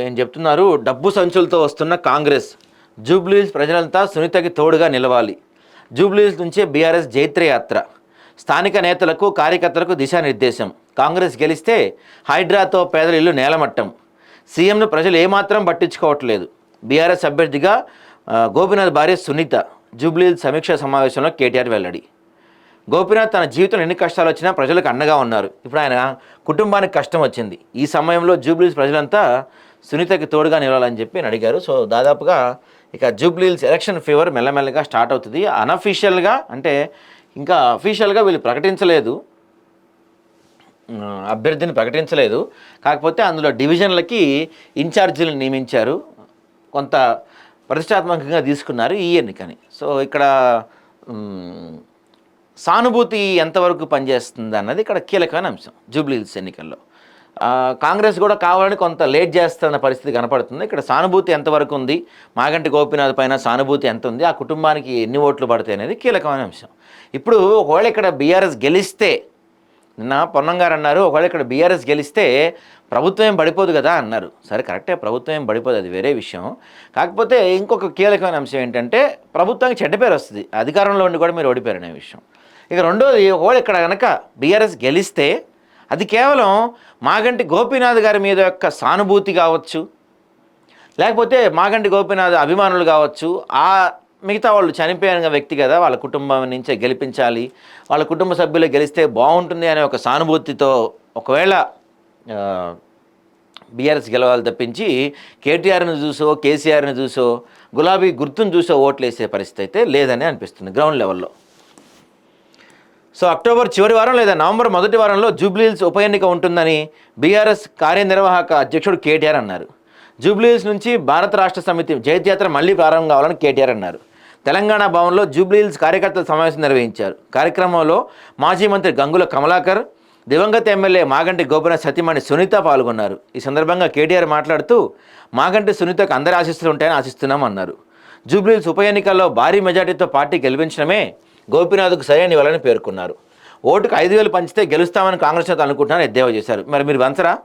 ఏం చెప్తున్నారు? డబ్బు సంచులతో వస్తున్న కాంగ్రెస్. జూబ్లీహిల్స్ ప్రజలంతా సునీతకి తోడుగా నిలవాలి. జూబ్లీహిల్స్ నుంచే బీఆర్ఎస్ జైత్రయాత్ర. స్థానిక నేతలకు కార్యకర్తలకు దిశానిర్దేశం. కాంగ్రెస్ గెలిస్తే హైడ్రాతో పేదల ఇల్లు నేలమట్టం. సీఎంను ప్రజలు ఏమాత్రం పట్టించుకోవట్లేదు. బీఆర్ఎస్ అభ్యర్థిగా గోపీనాథ్ భార్య సునీత జూబ్లీస్ సమీక్షా సమావేశంలో కేటీఆర్ వెల్లడి. గోపీనాథ్ తన జీవితంలో ఎన్ని కష్టాలు వచ్చినా ప్రజలకు అండగా ఉన్నారు. ఇప్పుడు ఆయన కుటుంబానికి కష్టం వచ్చింది. ఈ సమయంలో జూబ్లీస్ ప్రజలంతా సునీతకి తోడుగా నిలవాలని చెప్పి ఆయన అడిగారు. సో దాదాపుగా ఇక జూబ్లీల్స్ ఎలక్షన్ ఫీవర్ మెల్లమెల్లగా స్టార్ట్ అవుతుంది. అనఫీషియల్గా అంటే ఇంకా అఫీషియల్గా వీళ్ళు ప్రకటించలేదు. అభ్యర్థిని ప్రకటించలేదు. కాకపోతే అందులో డివిజన్లకి ఇన్ఛార్జీలు నియమించారు. కొంత ప్రతిష్టాత్మకంగా తీసుకున్నారు ఈ ఎన్నికని. సో ఇక్కడ సానుభూతి ఎంతవరకు పనిచేస్తుంది అన్నది ఇక్కడ కీలకమైన అంశం జూబ్లీహిల్స్ ఎన్నికల్లో. కాంగ్రెస్ కూడా కావాలని కొంత లేట్ చేస్తున్న పరిస్థితి కనపడుతుంది. ఇక్కడ సానుభూతి ఎంతవరకు ఉంది? మాగంటి గోపీనాథ్ పైన సానుభూతి ఎంత ఉంది? ఆ కుటుంబానికి ఎన్ని ఓట్లు పడతాయి అనేది కీలకమైన అంశం ఇప్పుడు ఒకవేళ ఇక్కడ బీఆర్ఎస్ గెలిస్తే నిన్న పొన్నం గారు అన్నారు ఒకవేళ ఇక్కడ బీఆర్ఎస్ గెలిస్తే ప్రభుత్వం ఏం పడిపోదు కదా అన్నారు. సరే కరెక్టే ప్రభుత్వం ఏం పడిపోదు అది వేరే విషయం. కాకపోతే ఇంకొక కీలకమైన అంశం ఏంటంటే ప్రభుత్వానికి చెడ్డ పేరు వస్తుంది. అధికారంలో ఉండి కూడా మీరు ఓడిపోయారు అనే విషయం. ఇక రెండోది ఒకవేళ ఇక్కడ కనుక బీఆర్ఎస్ గెలిస్తే అది కేవలం మాగంటి గోపీనాథ్ గారి మీద యొక్క సానుభూతి కావచ్చు లేకపోతే మాగంటి గోపీనాథ్ అభిమానులు కావచ్చు ఆ మిగతా వాళ్ళు చనిపోయిన వ్యక్తి కదా వాళ్ళ కుటుంబం నుంచే గెలిపించాలి వాళ్ళ కుటుంబ సభ్యులు గెలిస్తే బాగుంటుంది అనే ఒక సానుభూతితో ఒకవేళ బీఆర్ఎస్ గెలవాలి తప్పించి కేటీఆర్ని చూసో కేసీఆర్ని చూసో గులాబీ గుర్తును చూసో ఓట్లు వేసే పరిస్థితి అయితే లేదని అనిపిస్తుంది గ్రౌండ్ లెవెల్లో. సో అక్టోబర్ చివరి వారం లేదా నవంబర్ మొదటి వారంలో జూబ్లీహిల్స్ ఉప ఎన్నిక ఉంటుందని బీఆర్ఎస్ కార్యనిర్వాహక అధ్యక్షుడు కేటీఆర్ అన్నారు. జూబ్లీహిల్స్ నుంచి భారత రాష్ట్ర సమితి జైత్యాత్ర మళ్ళీ ప్రారంభం కావాలని కేటీఆర్ అన్నారు. తెలంగాణ భవన్లో జూబ్లీహిల్స్ కార్యకర్తల సమావేశం నిర్వహించారు. కార్యక్రమంలో మాజీ మంత్రి గంగుల కమలాకర్ దివంగత ఎమ్మెల్యే మాగంటి గోపుర సతీమణి సునీత పాల్గొన్నారు. ఈ సందర్భంగా కేటీఆర్ మాట్లాడుతూ మాగంటి సునీతకు అందరి ఆశిస్తులు ఉంటాయని ఆశిస్తున్నాం అన్నారు. జూబ్లీహిల్స్ ఉప ఎన్నికల్లో భారీ మెజార్టీతో పార్టీ గెలిపించడమే గోపీనాథ్కు సరైన ఇవ్వాలని పేర్కొన్నారు. ఓటుకు ఐదు వేలు పంచితే గెలుస్తామని కాంగ్రెస్ నేతలు అనుకుంటున్నారని ఎద్దేవా చేశారు. మరి మీరు వంచరా?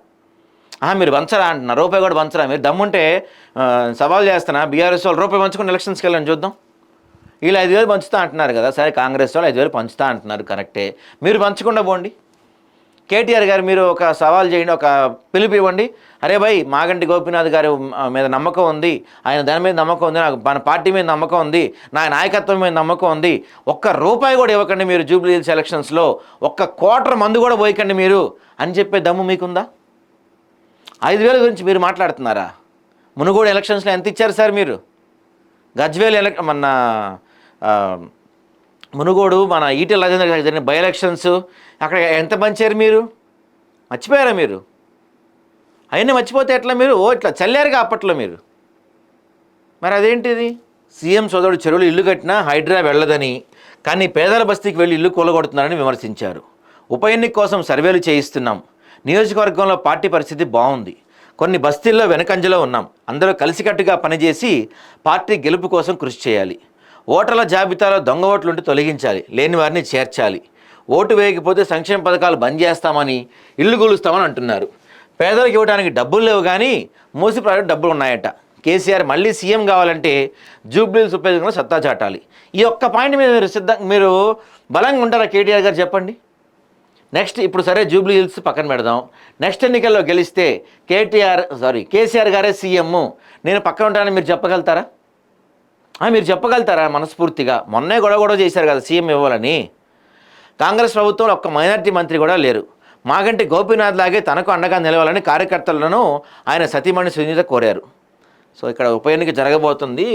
ఆహా, మీరు వంచరా అంటున్నారు రూపాయి కూడా వంచరా? మీరు దమ్ముంటే సవాల్ చేస్తున్నా. బీఆర్ఎస్ వాళ్ళు రూపాయి పంచుకుని ఎలక్షన్స్కి వెళ్ళని చూద్దాం. వీళ్ళు ఐదు వేలు పంచుతా అంటున్నారు కదా. సరే కాంగ్రెస్ వాళ్ళు ఐదు వేలు పంచుతా అంటున్నారు. కరెక్టే. మీరు పంచకుండా పోండి. కేటీఆర్ గారు మీరు ఒక సవాల్ చేయండి ఒక పిలుపు ఇవ్వండి. అరే భయ్ మాగంటి గోపీనాథ్ గారి మీద నమ్మకం ఉంది. ఆయన దాని మీద నమ్మకం ఉంది నాకు మన పార్టీ మీద నమ్మకం ఉంది నా నాయకత్వం మీద నమ్మకం ఉంది. ఒక్క రూపాయి కూడా ఇవ్వకండి మీరు జూబ్లీ హిల్స్ ఎలక్షన్స్లో. ఒక్క క్వార్టర్ మందు కూడా పోయకండి మీరు అని చెప్పే దమ్ము మీకుందా? ఐదు వేల గురించి మీరు మాట్లాడుతున్నారా? మునుగోడు ఎలక్షన్స్లో ఎంత ఇచ్చారు సార్ మీరు? గజ్వేల్ ఎలక్ మన మునుగోడు మన ఈటెల రాజేంద్ర గారికి జరిగిన బై ఎలక్షన్స్ అక్కడ ఎంత పంచారు మీరు? మర్చిపోయారా మీరు? అవన్నీ మర్చిపోతే ఎట్లా మీరు? ఓ ఇట్లా చల్లారుగా అప్పట్లో మీరు. మరి అదేంటిది? సీఎం సోదరుడు చెరువులు ఇల్లు కట్టినా హైడ్రా వెళ్ళదని కానీ పేదల బస్తీకి వెళ్ళి ఇల్లు కూలగొడుతున్నారని విమర్శించారు. ఉప ఎన్నిక కోసం సర్వేలు చేయిస్తున్నాం. నియోజకవర్గంలో పార్టీ పరిస్థితి బాగుంది. కొన్ని బస్తీల్లో వెనకంజలో ఉన్నాం. అందరూ కలిసికట్టుగా పనిచేసి పార్టీ గెలుపు కోసం కృషి చేయాలి. ఓటర్ల జాబితాలో దొంగ ఓట్లు ఉంటే తొలగించాలి లేని వారిని చేర్చాలి. ఓటు వేయకపోతే సంక్షేమ పథకాలు బంద్ చేస్తామని ఇల్లు కూలుస్తామని అంటున్నారు. పేదలకు ఇవ్వడానికి డబ్బులు లేవు కానీ మూసి ప్రాజెక్టు డబ్బులు ఉన్నాయట. కేసీఆర్ మళ్ళీ సీఎం కావాలంటే జూబ్లీస్ ఉపయోగంలో సత్తా చాటాలి. ఈ ఒక్క పాయింట్ మీద మీరు సిద్ధం మీరు బలంగా ఉంటారా కేటీఆర్ గారు చెప్పండి. నెక్స్ట్ ఇప్పుడు సరే జూబ్లీ హిల్స్ పక్కన పెడదాం. నెక్స్ట్ ఎన్నికల్లో గెలిస్తే కేటీఆర్ సారీ కేసీఆర్ గారే సీఎం. నేను పక్కన ఉంటానని మీరు చెప్పగలుగుతారా? మీరు చెప్పగలుగుతారా మనస్ఫూర్తిగా? మొన్నే గొడవ గొడవ చేశారు కదా సీఎం ఇవ్వాలని. కాంగ్రెస్ ప్రభుత్వంలో ఒక్క మైనార్టీ మంత్రి కూడా లేరు. మాగంటి గోపీనాథ్ లాగే తనకు అండగా నిలవాలని కార్యకర్తలను ఆయన సతీమణి సునీత కోరారు. సో ఇక్కడ ఉప ఎన్నిక జరగబోతుంది.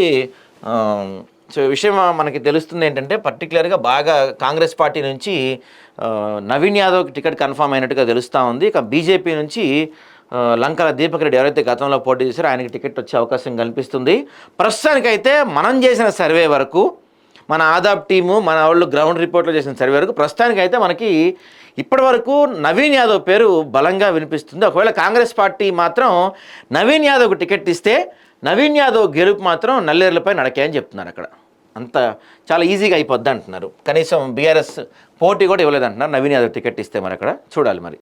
సో విషయం మనకి తెలుస్తుంది ఏంటంటే పర్టికులర్గా బాగా కాంగ్రెస్ పార్టీ నుంచి నవీన్ యాదవ్కి టికెట్ కన్ఫర్మ్ అయినట్టుగా తెలుస్తూ ఉంది. ఇక బీజేపీ నుంచి లంకల దీపక్ రెడ్డి ఎవరైతే గతంలో పోటీ చేశారో ఆయనకి టికెట్ వచ్చే అవకాశం కనిపిస్తుంది. ప్రస్తుతానికైతే మనం చేసిన సర్వే వరకు మన ఆదాబ్ టీము మన వాళ్ళు గ్రౌండ్ రిపోర్ట్లో చేసిన సర్వే వరకు ప్రస్తుతానికైతే మనకి ఇప్పటి వరకు నవీన్ యాదవ్ పేరు బలంగా వినిపిస్తుంది. ఒకవేళ కాంగ్రెస్ పార్టీ మాత్రం నవీన్ యాదవ్కు టికెట్ ఇస్తే నవీన్ యాదవ్ గెలుపు మాత్రం నల్లేరులపై నడకే అని చెప్తున్నారు అక్కడ. అంత చాలా ఈజీగా అయిపోద్ది అంటున్నారు. కనీసం బీఆర్ఎస్ పోటీ కూడా ఇవ్వలేదంటున్నారు. నవీన్ యాదవ్ టికెట్ ఇస్తే మరి అక్కడ. చూడాలి మరి.